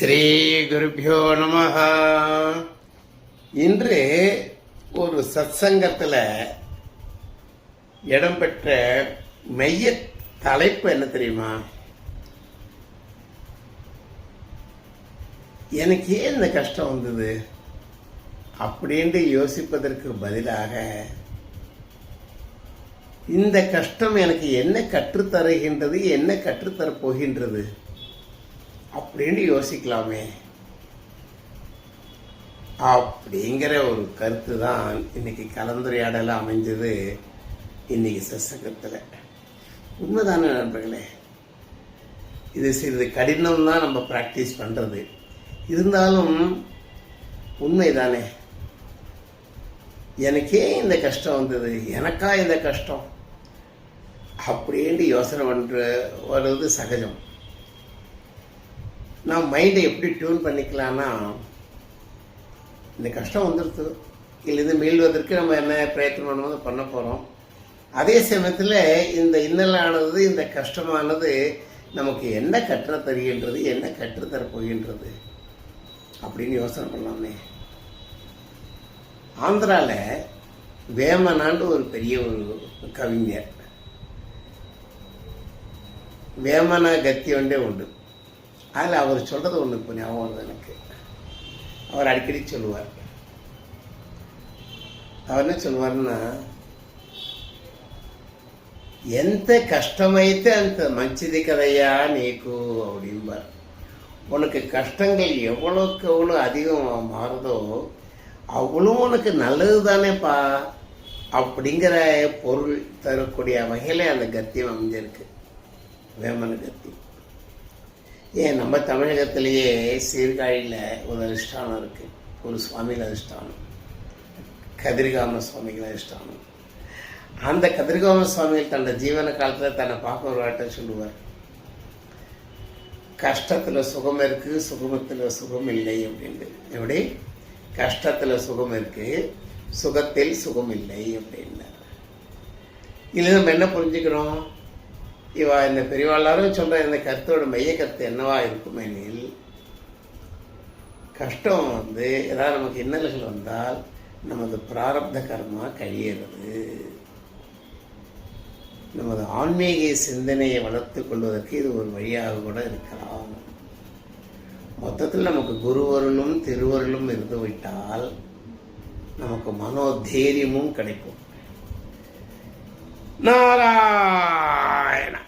ஸ்ரீகுருபியோ நம இன்று ஒரு சத்சங்கத்தில் இடம்பெற்ற மைய தலைப்பு என்ன தெரியுமா? எனக்கு ஏன் இந்த கஷ்டம் வந்தது? அப்படின்ட்டு யோசிப்பதற்கு பதிலாக இந்த கஷ்டம் எனக்கு என்ன கற்றுத்தருகின்றது என்ன கற்றுத்தரப் போகின்றது? அப்படின்னு யோசிக்கலாமே. அப்படிங்கிற ஒரு கருத்து தான் இன்னைக்கு கலந்துரையாடல அமைஞ்சது இன்னைக்கு சசகத்தில். உண்மைதானே நண்பர்களே? இது சிறிது கடினம் தான் நம்ம ப்ராக்டிஸ் பண்ணுறது இருந்தாலும் உண்மைதானே? எனக்கே இந்த கஷ்டம் வந்தது எனக்கா இந்த கஷ்டம்? அப்படின்ட்டு யோசனை பண்ணுற வர்றது சகஜம். நான் மைண்டை எப்படி டியூன் பண்ணிக்கலாம்னா இந்த கஷ்டம் வந்துடுது இதுலேருந்து மீள்வதற்கு நம்ம என்ன பிரயத்தனம் பண்ணும்போது பண்ண போகிறோம் அதே சமயத்தில் இந்த இன்னலானது இந்த கஷ்டமானது நமக்கு என்ன கற்று தருகின்றது என்ன கற்று போகின்றது அப்படின்னு யோசனை பண்ணலாமே. ஆந்திராவில் வேமனாண்டு ஒரு பெரிய ஒரு கவிஞர். வேமன கத்தி ஒன்றே உண்டு. அதில் அவர் சொல்கிறது ஒன்று இப்போ ஞாபகம் வருது எனக்கு அவர் அடிக்கடி சொல்லுவார் அவர் என்ன சொல்லுவார்னா ఎంత కష్టమైతే అంత మంచిది కదయ్యా నీకు அப்படிம்பார் உனக்கு கஷ்டங்கள் எவ்வளோக்கு எவ்வளோ அதிகம் மாறுதோ அவ்வளோ உனக்கு நல்லது தானேப்பா அப்படிங்கிற பொருள் தரக்கூடிய வகையில் அந்த கத்தியம் அமைஞ்சிருக்கு வேமன கத்தி ஏன் நம்ம தமிழகத்திலேயே சீர்காழியில் ஒரு அதிஷ்டானம் இருக்குது ஒரு சுவாமிகள் அதிஷ்டானம். கதிர்காம சுவாமிகள் அதிஷ்டானம். அந்த கதிர்காம சுவாமிகள் தன்னோட ஜீவன காலத்தில் தன்னை பார்க்க ஒரு வாட்ட சொல்லுவார். கஷ்டத்தில் சுகம் இருக்கு சுகமத்தில் சுகம் இல்லை அப்படின்ட்டு. எப்படி? கஷ்டத்தில் சுகம் இருக்கு சுகத்தில் சுகம் இல்லை அப்படின்னார். இதில் நம்ம என்ன புரிஞ்சுக்கிறோம்? இவா இந்த பெரியவாளாரும் சொல்கிற இந்த கருத்தோட மைய கருத்து என்னவா இருக்கும் எனில் கஷ்டம் வந்து ஏதாவது நமக்கு இன்னல்கள் வந்தால் நமது பிராரப்த கர்மா கழியிறது நமது ஆன்மீக சிந்தனையை வளர்த்து கொள்வதற்கு இது ஒரு வழியாக கூட இருக்கலாம். மொத்தத்தில் நமக்கு குருவருளும் திருவருளும் இருந்து விட்டால் நமக்கு மனோதைரியமும் கிடைக்கும். Naraina.